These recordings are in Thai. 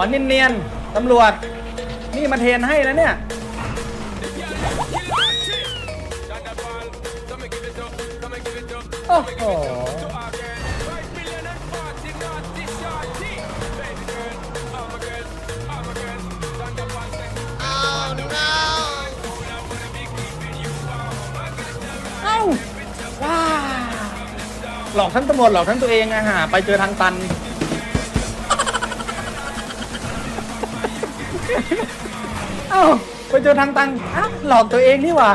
อเนียนๆตำรวจ นี่มาเทนให้แล้วเนี่ย โอ้โหเอ้าว้าหลอกทั้งตำรวจหลอกทั้งตัวเองอะฮะไปเจอทางตัน เอ้าไปเจอทางตันอ้าวหลอกตัวเองนี่หว่า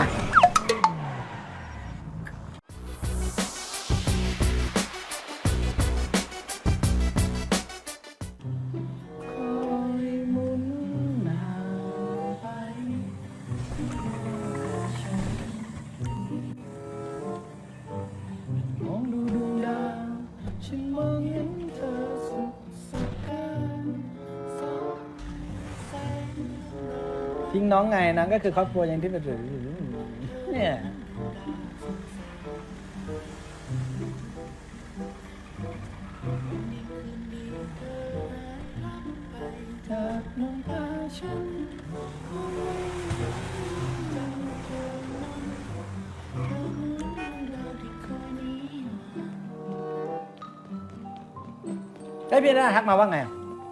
ทิ้งน้องไงนะก็คือครอบครัวอย่างที่เป็นเนี่ยจากน้องตาฉันได้พี่ได้ทักมาว่าไง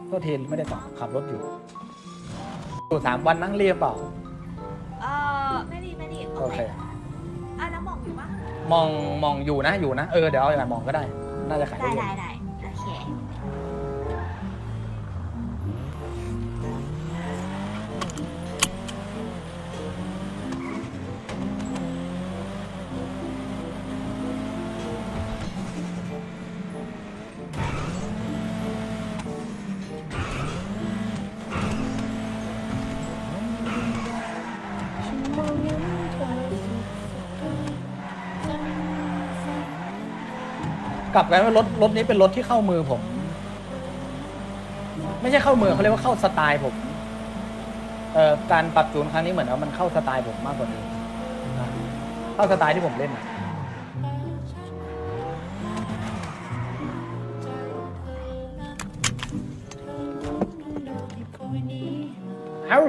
โทษทีไม่ได้ตอบขับรถอยู่ อยู่สามวันนั่งเรียบเปล่า เออไม่ดีไม่ดีโอเคอะแล้วบอกอยู่ปะมองมองอยู่นะอยู่นะ เออเดี๋ยวเอาอย่างนั้นมองก็ได้ น่าจะขายได้ได้เยได้อะได้ กลับกันว่ารถรถนี้เป็นรถที่เข้ามือผม ไม่ใช่เข้ามือเขาเรียกว่าเข้าสไตล์ผมเอ่อการปรับจูนครั้งนี้เหมือนว่ามันเข้าสไตล์ผมมากกว่านี้นะเข้าสไตล์ที่ผมเล่นอะเอ้า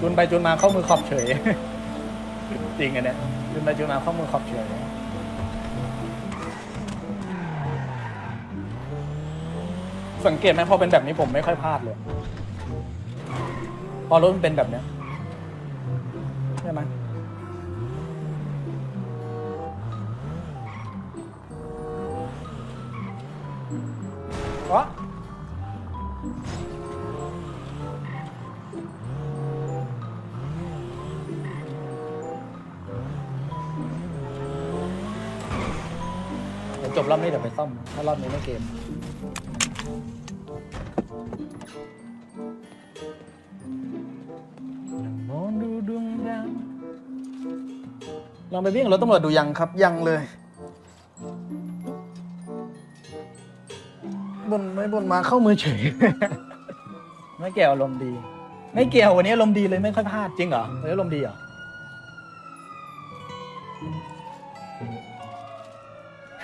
จูนไปจูนมาเข้ามือขอบเฉย จริงอันเนี้ยจูนไปจูนมาเข้ามือขอบเฉยสังเกตไหมพอเป็นแบบนี้ผมไม่ค่อยพลาดเลย พอรถมันเป็นแบบเนี้ยใช่ไหมวะ รอบนี้เดี๋ยวไปซ่อม ถ้ารอบนี้ไม่เกม มองดูดวงดาวลองไปวิ่งรถตำรวจดูยังครับยังเลย บนไม่บนมาเข้ามือเฉย ไม่เกี่ยวอารมณ์ดี ไม่เกี่ยววันนี้อารมณ์ดีเลยไม่ค่อยพลาดจริงเหรอวันนี้อารมณ์ดีเหรอ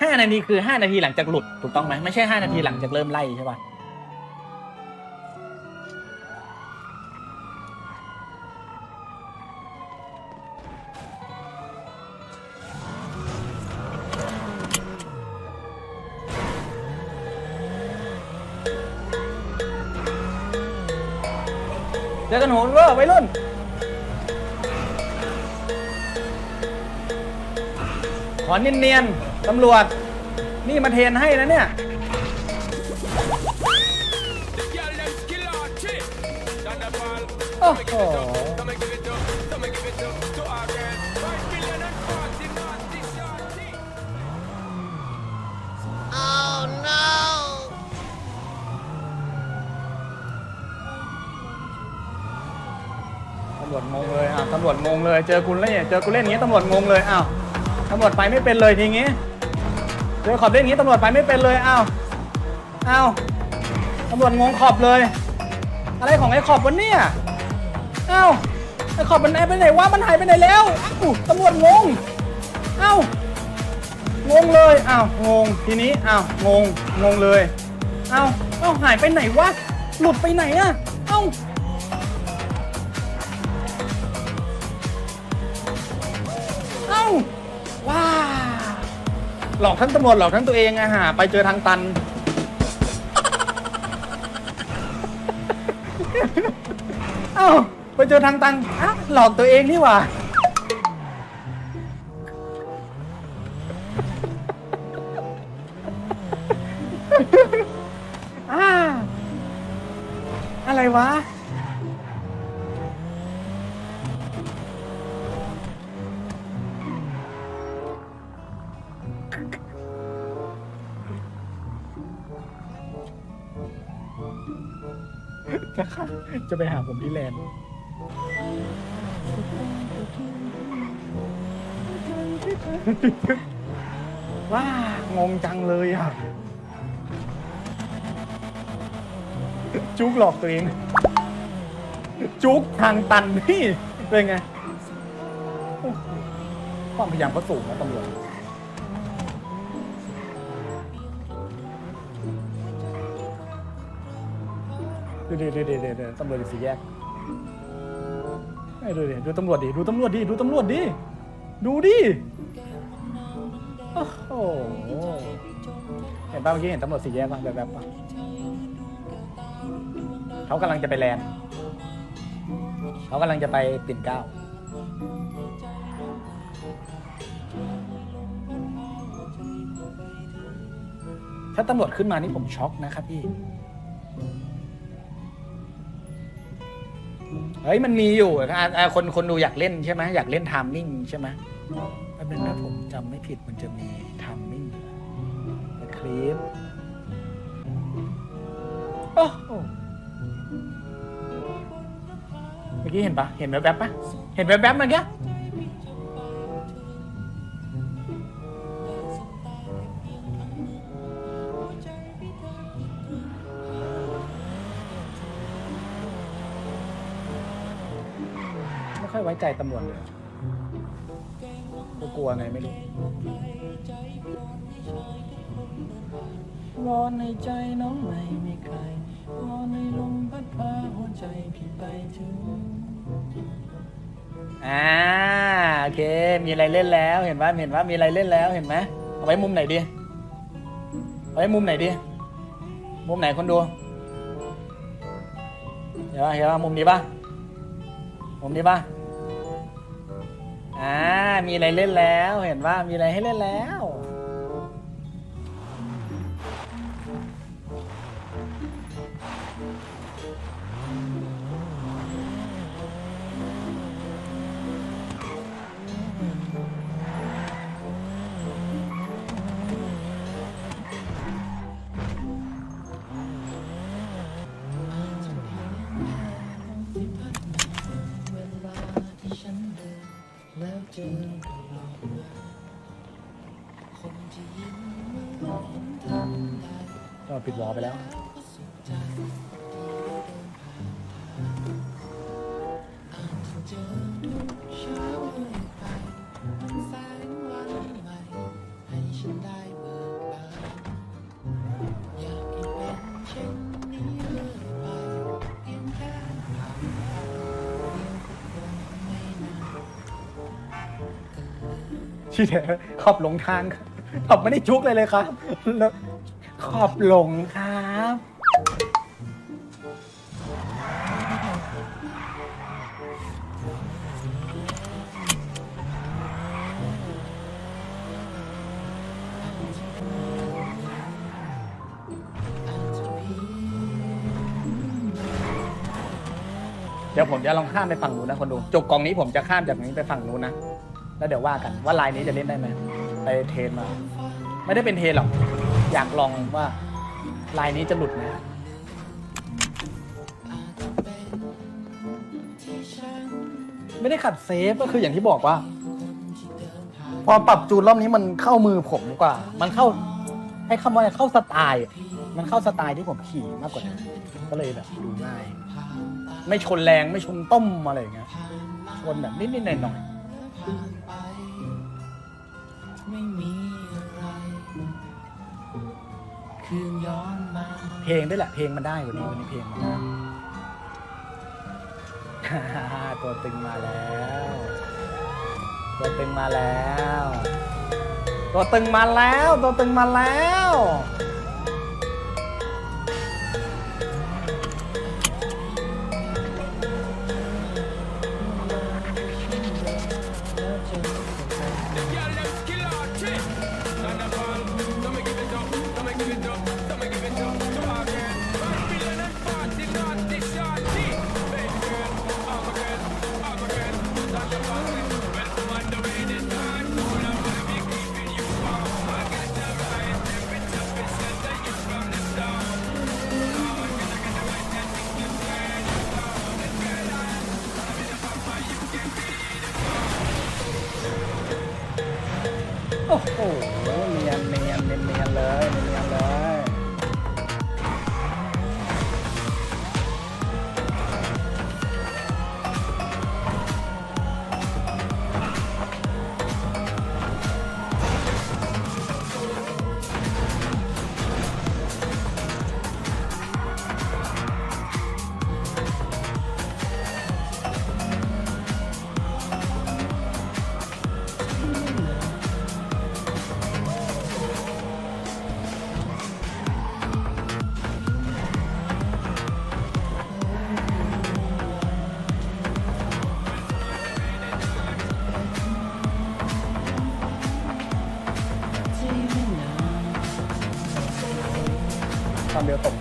ห้านาทีคือห้านาทีหลังจากหลุดถูกต้องไหมไม่ใช่ห้านาทีหลังจากเริ่มไล่ใช่ป่ะเจอกันโหนเวอร์วัยรุ่นขอเนียนๆ ตำรวจ นี่มาเทรนให้นะเนี่ย โอ้โหตำรวจงงเลยอะตำรวจงงเลย เจอคุณเล่นเจอกูเล่นอย่างงี้ตำรวจงงเลย อ้าว ตำรวจไปไม่เป็นเลยทีงี้ เจอขอบเล่นอย่างงี้ตำรวจไปไม่เป็นเลยอ้าวอ้าวตำรวจงงขอบเลย อะไรของไอ้ขอบวันเนี่ยอ้าวไอ้ขอบมันไปไหนวะมันหายไปไหนแล้วอ้าตำรวจงงเอ้างงเลยอ้าวงงทีนี้อ้าวงงงงเลยเอ้าเอ้าหายไปไหนวะหลุดไปไหนอะเอ้า หลอกทั้งตำรวจหลอกทั้งตัวเองอะฮะไปเจอทางตัน เอ้าไปเจอทางตันอะหลอกตัวเองนี่หว่า อ่า อะไรวะ จะไปหาผมที่แลนด์ว้างงจังเลยอะ จุกหลอกตัวเอง จุกทางตันพี่เป็นไงโอ้โหความพยายามเขาสูงนะตำรวจ ดูดิดูดิดูตำรวจอยู่สี่แยกไอ้ดูดิดูตำรวจดิดูตำรวจดิดูตำรวจดิดูดิโอ้โหเห็นป่ะเมื่อกี้เห็นตำรวจสี่แยกป่ะแบบแบบป่ะเขากำลังจะไปแลนด์เขากำลังจะไปปิ่นเก้าถ้าตำรวจขึ้นมานี่ผมช็อกนะครับพี่ เฮ้ยมันมีอยู่อะอะคนคนดูอยากเล่นใช่ไหมอยากเล่นไทมิ่งใช่ไหมแป๊บนึงนะผมจำไม่ผิดมันจะมีไทมิ่งคลิปโอ้โหเมื่อกี้เห็นปะเห็นแวบๆปะเห็นแวบๆเมื่อกี้ ใจตำรวจเลยกลัวๆไงไม่รู้ร้อนในใจน้องไม่มีใครร้อนในลมพัดพาหัวใจพี่ไปถึงอ่าโอเค มีอะไรเล่นแล้วเห็นว่าเห็นว่ามีอะไรเล่นแล้วเห็นไหมเอาไว้มุมไหนดีเอาไว้มุมไหนดีมุมไหนคนดูเห็นป่ะเห็นป่ะมุมนี้ป่ะมุมนี้ป่ะ อ่ามีอะไรเล่นแล้ว เห็นว่ามีอะไรให้เล่นแล้ว ปิดวอลไปแล้ว ที่แท้ขอบหลงทางขอบไม่ได้จุกเลยเลยครับแล้ว ขอบหลงครับ เดี๋ยวผมจะลองข้ามไปฝั่งนู้นนะคนดู จบกองนี้ผมจะข้ามจากนี้ไปฝั่งนู้นนะ แล้วเดี๋ยวว่ากันว่าลายนี้จะเล่นได้ไหม ไปเทรนมา ไม่ได้เป็นเทรนหรอก อยากลองว่าลายนี้จะหลุดไหมไม่ได้ขัดเซฟก็คืออย่างที่บอกว่า พอปรับจูนรอบนี้มันเข้ามือผมกว่า มันเข้าให้คำว่าเข้าสไตล์มันเข้าสไตล์ที่ผมขี่มากกว่านั้นก็เลยแบบดูง่าย ไม่ชนแรงไม่ชนต้มอะไรอย่างเงี้ยวนแบบนิดๆหน่อยไคืนย้อนมาเพลงด้วยแหละเพลงมันได้วันนี้วันนี้เพลงมันได้ตัวตึงมาแล้วตัวตึงมาแล้วตัวตึงมาแล้วตัวตึงมาแล้ว โอ้โหเนียนเนียนเนียนเนียนเลยเนียนเลย ความเร็วตก